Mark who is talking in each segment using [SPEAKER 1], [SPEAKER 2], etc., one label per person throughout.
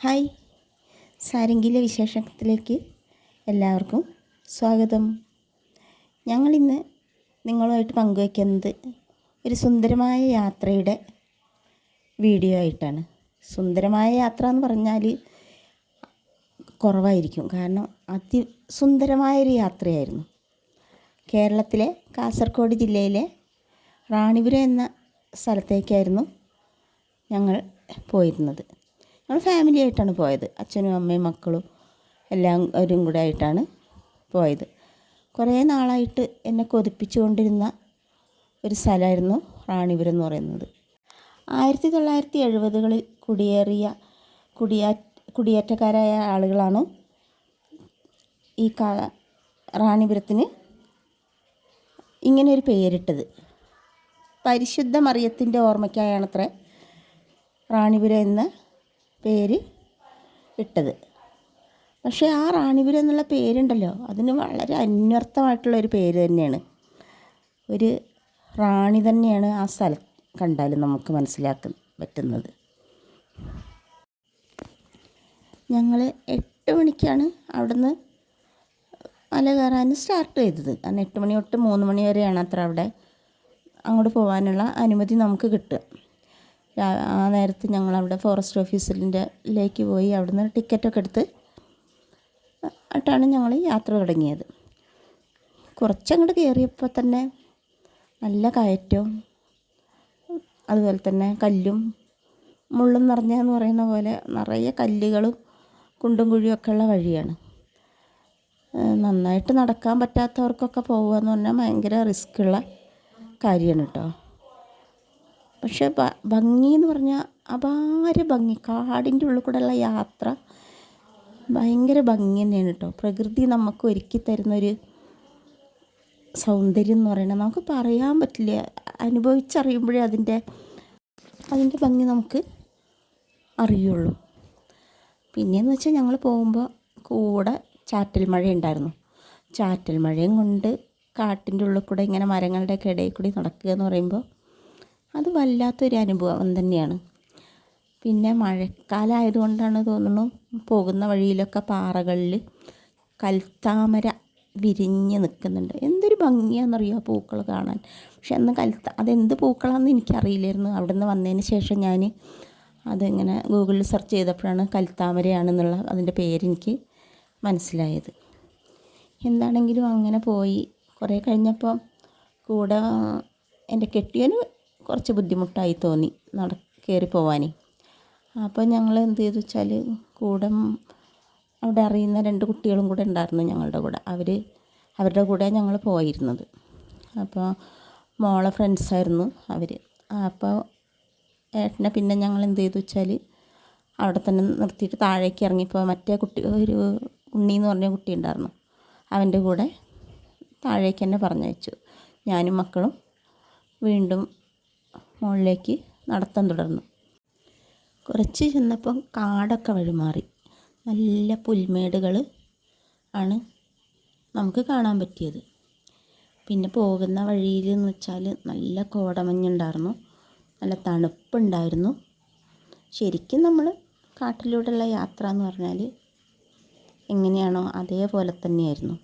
[SPEAKER 1] Hi. സാരംഗിയിലെ വിശേഷത്തിലേക്ക് എല്ലാവർക്കും സ്വാഗതം. ഞങ്ങളിന്ന് നിങ്ങളുമായിട്ട് പങ്കുവയ്ക്കുന്നത് ഒരു സുന്ദരമായ യാത്രയുടെ വീഡിയോ ആയിട്ടാണ്. സുന്ദരമായ യാത്ര എന്ന് പറഞ്ഞാൽ കുറവായിരിക്കും. കാരണം അതിസുന്ദരമായൊരു യാത്രയായിരുന്നു. കേരളത്തിലെ കാസർഗോഡ് ജില്ലയിലെ റാണിപുരം എന്ന സ്ഥലത്തേക്കായിരുന്നു ഞങ്ങൾ പോയിരുന്നത്. ഞങ്ങൾ ഫാമിലി ആയിട്ടാണ് പോയത്. അച്ഛനും അമ്മയും മക്കളും എല്ലാം അവരും കൂടെ ആയിട്ടാണ് പോയത്. കുറേ നാളായിട്ട് എന്നെ കൊതിപ്പിച്ചുകൊണ്ടിരുന്ന ഒരു സ്ഥലമായിരുന്നു റാണിപുരം എന്ന് പറയുന്നത്. ആയിരത്തി തൊള്ളായിരത്തി എഴുപതുകളിൽ കുടിയേറിയ കുടിയാ കുടിയേറ്റക്കാരായ ആളുകളാണ് ഈ കാ റാണിപുരത്തിന് ഇങ്ങനെ ഒരു പേരിട്ടത്. പരിശുദ്ധ മറിയത്തിന്റെ ഓർമ്മയ്ക്കായാണത്രേ റാണിപുരം എന്ന പേര് ഇട്ടത്. പക്ഷേ ആ റാണിപുരം എന്നുള്ള പേരുണ്ടല്ലോ അതിന് വളരെ അന്വർത്ഥമായിട്ടുള്ള ഒരു പേര് തന്നെയാണ്. ഒരു റാണി തന്നെയാണ് ആ സ്ഥലം കണ്ടാൽ നമുക്ക് മനസ്സിലാക്കാൻ പറ്റുന്നത്. ഞങ്ങൾ എട്ട് മണിക്കാണ് അവിടുന്ന് മല കയറാൻ സ്റ്റാർട്ട് ചെയ്തത്. കാരണം എട്ട് മണി തൊട്ട് മൂന്ന് മണി വരെയാണ് അത്ര അവിടെ അങ്ങോട്ട് പോകാനുള്ള അനുമതി നമുക്ക് കിട്ടുക. ആ നേരത്ത് ഞങ്ങൾ അവിടെ ഫോറസ്റ്റ് ഓഫീസിന്റെ ലേക്ക് പോയി അവിടുന്ന് ടിക്കറ്റൊക്കെ എടുത്ത് ആയിട്ടാണ് ഞങ്ങൾ യാത്ര തുടങ്ങിയത്. കുറച്ചങ്ങോട്ട് കയറിയപ്പോൾ തന്നെ നല്ല കയറ്റവും അതുപോലെ തന്നെ കല്ലും മുള്ളും നിറഞ്ഞതെന്ന് പറയുന്ന പോലെ നിറയെ കല്ലുകളും കുണ്ടും കുഴിയൊക്കെ ഉള്ള വഴിയാണ്. നന്നായിട്ട് നടക്കാൻ പറ്റാത്തവർക്കൊക്കെ പോകുക എന്ന് പറഞ്ഞാൽ ഭയങ്കര റിസ്ക്കുള്ള കാര്യമാണ് കേട്ടോ. പക്ഷേ ഭംഗി എന്ന് പറഞ്ഞാൽ അപാര ഭംഗി. കാടിന്റെ ഉള്ളിൽ കൂടെയുള്ള യാത്ര ഭയങ്കര ഭംഗി തന്നെയാണ് കേട്ടോ പ്രകൃതി നമുക്ക് ഒരുക്കി തരുന്നൊരു സൗന്ദര്യം എന്ന് പറയുന്നത് നമുക്ക് പറയാൻ പറ്റില്ല. അനുഭവിച്ചറിയുമ്പോഴേ അതിന്റെ അതിന്റെ ഭംഗി നമുക്ക് അറിയുള്ളൂ. പിന്നെയെന്ന് വെച്ചാൽ ഞങ്ങൾ പോകുമ്പോൾ കൂടെ ചാറ്റൽ മഴ ഉണ്ടായിരുന്നു ചാറ്റൽ മഴയും കൊണ്ട് കാട്ടിന്റെ ഉള്ളിൽ കൂടെ ഇങ്ങനെ മരങ്ങളുടെയൊക്കെ ഇടയിൽ കൂടി നടക്കുക എന്ന് പറയുമ്പോൾ അത് വല്ലാത്തൊരു അനുഭവം തന്നെയാണ്. പിന്നെ മഴക്കാലമായതുകൊണ്ടാണ് തോന്നുന്നു പോകുന്ന വഴിയിലൊക്കെ പാറകളിൽ കൽത്താമര വിരിഞ്ഞ് നിൽക്കുന്നുണ്ട് എന്തൊരു ഭംഗിയാണെന്നറിയോ പൂക്കൾ കാണാൻ. പക്ഷെ അന്ന് കൽത്ത അതെന്ത് പൂക്കളാണെന്ന് എനിക്കറിയില്ലായിരുന്നു. അവിടെ നിന്ന് വന്നതിന് ശേഷം ഞാൻ അതിങ്ങനെ ഗൂഗിളിൽ സെർച്ച് ചെയ്തപ്പോഴാണ് കൽത്താമരയാണെന്നുള്ള അതിന്റെ പേരെനിക്ക് മനസ്സിലായത്. എന്താണെങ്കിലും അങ്ങനെ പോയി. കുറേ കഴിഞ്ഞപ്പോൾ കൂടെ എന്റെ കെട്ടിയന് കുറച്ച് ബുദ്ധിമുട്ടായി തോന്നി നട കയറി പോവാനേ. അപ്പോൾ ഞങ്ങൾ എന്ത് ചെയ്തു വെച്ചാൽ കൂടെ അവിടെ അറിയുന്ന രണ്ട് കുട്ടികളും കൂടെ ഉണ്ടായിരുന്നു ഞങ്ങളുടെ കൂടെ. അവർ അവരുടെ കൂടെ ഞങ്ങൾ പോയിരുന്നത്. അപ്പോൾ മോളെ ഫ്രണ്ട്സായിരുന്നു അവർ അപ്പോൾ ഏട്ടനെ പിന്നെ ഞങ്ങൾ എന്ത് ചെയ്തു വെച്ചാൽ അവിടെ തന്നെ നിർത്തിയിട്ട് താഴേക്ക് ഇറങ്ങിപ്പോൾ മറ്റേ കുട്ടി ഒരു ഉണ്ണി എന്ന് പറഞ്ഞ കുട്ടി ഉണ്ടായിരുന്നു. അവന്റെ കൂടെ താഴേക്ക് തന്നെ പറഞ്ഞയച്ചു. ഞാനും മക്കളും വീണ്ടും മുകളിലേക്ക് നടത്താൻ തുടർന്നു. കുറച്ച് ചെന്നപ്പം കാടൊക്കെ വഴിമാറി. നല്ല പുൽമേടുകൾ ആണ് നമുക്ക് കാണാൻ പറ്റിയത്. പിന്നെ പോകുന്ന വഴിയിൽ എന്ന് വെച്ചാൽ നല്ല കോടമഞ്ഞുണ്ടായിരുന്നു. നല്ല തണുപ്പുണ്ടായിരുന്നു. ശരിക്കും നമ്മൾ കാട്ടിലൂടെയുള്ള യാത്ര എന്ന് പറഞ്ഞാൽ എങ്ങനെയാണോ അതേപോലെ തന്നെയായിരുന്നു.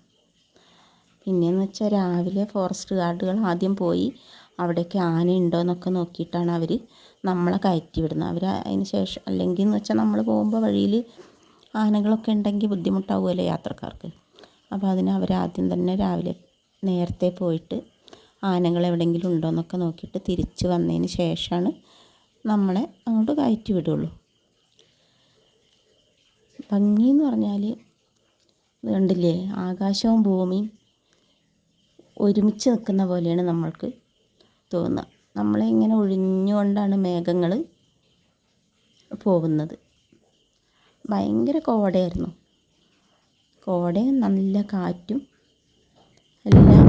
[SPEAKER 1] പിന്നെയെന്ന് വെച്ചാൽ രാവിലെ ഫോറസ്റ്റ് ഗാർഡുകൾ ആദ്യം പോയി. അവിടേക്ക് ഉണ്ടോ എന്നൊക്കെ നോക്കിയിട്ടാണ് അവർ നമ്മളെ കയറ്റി വിടുന്നത്. അവർ അതിന് ശേഷം അല്ലെങ്കിൽ എന്ന് വെച്ചാൽ നമ്മൾ പോകുമ്പോൾ വഴിയിൽ ആനകളൊക്കെ ഉണ്ടെങ്കിൽ ബുദ്ധിമുട്ടാവുമല്ലോ യാത്രക്കാർക്ക്. അപ്പോൾ അതിന് അവർ ആദ്യം തന്നെ രാവിലെ നേരത്തെ പോയിട്ട് ആനകൾ എവിടെയെങ്കിലും ഉണ്ടോ എന്നൊക്കെ നോക്കിയിട്ട് തിരിച്ച് വന്നതിന് ശേഷമാണ് നമ്മളെ അങ്ങോട്ട് കയറ്റി വിടുള്ളൂ. ഭംഗി എന്ന് പറഞ്ഞാൽ കണ്ടില്ലേ? ആകാശവും ഭൂമിയും ഒരുമിച്ച് നിൽക്കുന്ന പോലെയാണ് നമ്മൾക്ക് തോന്നുക നമ്മളെ ഇങ്ങനെ ഒഴിഞ്ഞുകൊണ്ടാണ് മേഘങ്ങൾ പോകുന്നത്. ഭയങ്കര കോടയായിരുന്നു. കോടയും നല്ല കാറ്റും എല്ലാം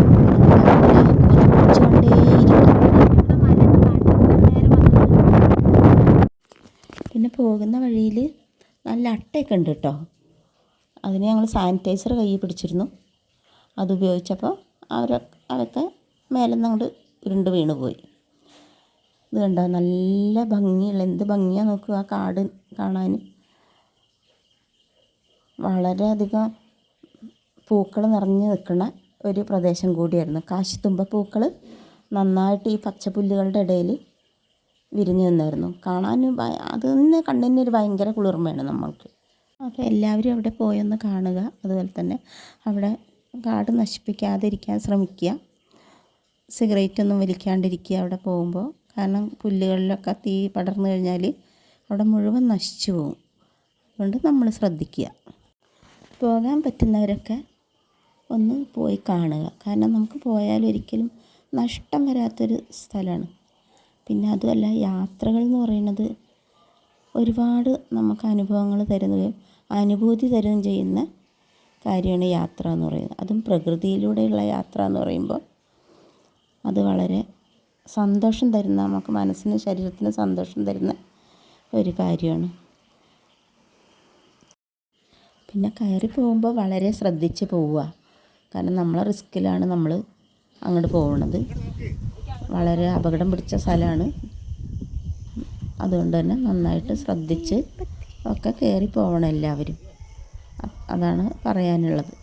[SPEAKER 1] പിന്നെ പോകുന്ന വഴിയിൽ നല്ല അട്ടയൊക്കെ ഉണ്ട് കേട്ടോ. അതിന് ഞങ്ങൾ സാനിറ്റൈസർ കയ്യിൽ പിടിച്ചിരുന്നു. അത് ഉപയോഗിച്ചപ്പോൾ അവർ അതൊക്കെ മേലെ നിന്ന് ഉരുണ്ട് വീണുപോയി. ഇത് കണ്ടോ? നല്ല ഭംഗിയുള്ള എന്ത് ഭംഗിയാണ് നോക്കുക ആ കാട് കാണാൻ. വളരെയധികം പൂക്കൾ നിറഞ്ഞു നിൽക്കുന്ന ഒരു പ്രദേശം കൂടിയായിരുന്നു. കാശിത്തുമ്പ പൂക്കൾ നന്നായിട്ട് ഈ പച്ചപ്പുല്ലുകളുടെ ഇടയിൽ വിരിഞ്ഞു നിന്നായിരുന്നു. കാണാൻ അത് തന്നെ കണ്ണിന് ഒരു ഭയങ്കര കുളിർമയാണ് നമ്മൾക്ക്. അപ്പോൾ എല്ലാവരും അവിടെ പോയൊന്ന് കാണുക. അതുപോലെ തന്നെ അവിടെ കാട് നശിപ്പിക്കാതിരിക്കാൻ ശ്രമിക്കുക. സിഗരറ്റ് ഒന്നും വലിക്കാണ്ടിരിക്കുക അവിടെ പോകുമ്പോൾ. കാരണം പുല്ലുകളിലൊക്കെ തീ പടർന്നു കഴിഞ്ഞാൽ അവിടെ മുഴുവൻ നശിച്ചു പോകും. അതുകൊണ്ട് നമ്മൾ ശ്രദ്ധിക്കുക. പോകാൻ പറ്റുന്നവരൊക്കെ ഒന്ന് പോയി കാണുക. കാരണം നമുക്ക് പോയാൽ ഒരിക്കലും നഷ്ടം വരാത്തൊരു സ്ഥലമാണ്. പിന്നെ അതുമല്ല യാത്രകൾ എന്ന് പറയുന്നത് ഒരുപാട് നമുക്ക് അനുഭവങ്ങൾ തരുന്നതും അനുഭൂതി തരുകയും ചെയ്യുന്ന കാര്യമാണ് യാത്ര എന്ന് പറയുന്നത്. അതും പ്രകൃതിയിലൂടെയുള്ള യാത്ര എന്ന് പറയുമ്പോൾ അത് വളരെ സന്തോഷം തരുന്ന നമുക്ക് മനസ്സിനും ശരീരത്തിനും സന്തോഷം തരുന്ന ഒരു കാര്യമാണ്. പിന്നെ കയറി പോകുമ്പോൾ വളരെ ശ്രദ്ധിച്ച് പോവുക. കാരണം നമ്മളെ റിസ്ക്കിലാണ് നമ്മൾ അങ്ങോട്ട് പോകുന്നത് വളരെ അപകടം പിടിച്ച സ്ഥലമാണ്. അതുകൊണ്ട് തന്നെ നന്നായിട്ട് ശ്രദ്ധിച്ച് ഒക്കെ കയറി പോകണം എല്ലാവരും. അതാണ് പറയാനുള്ളത്.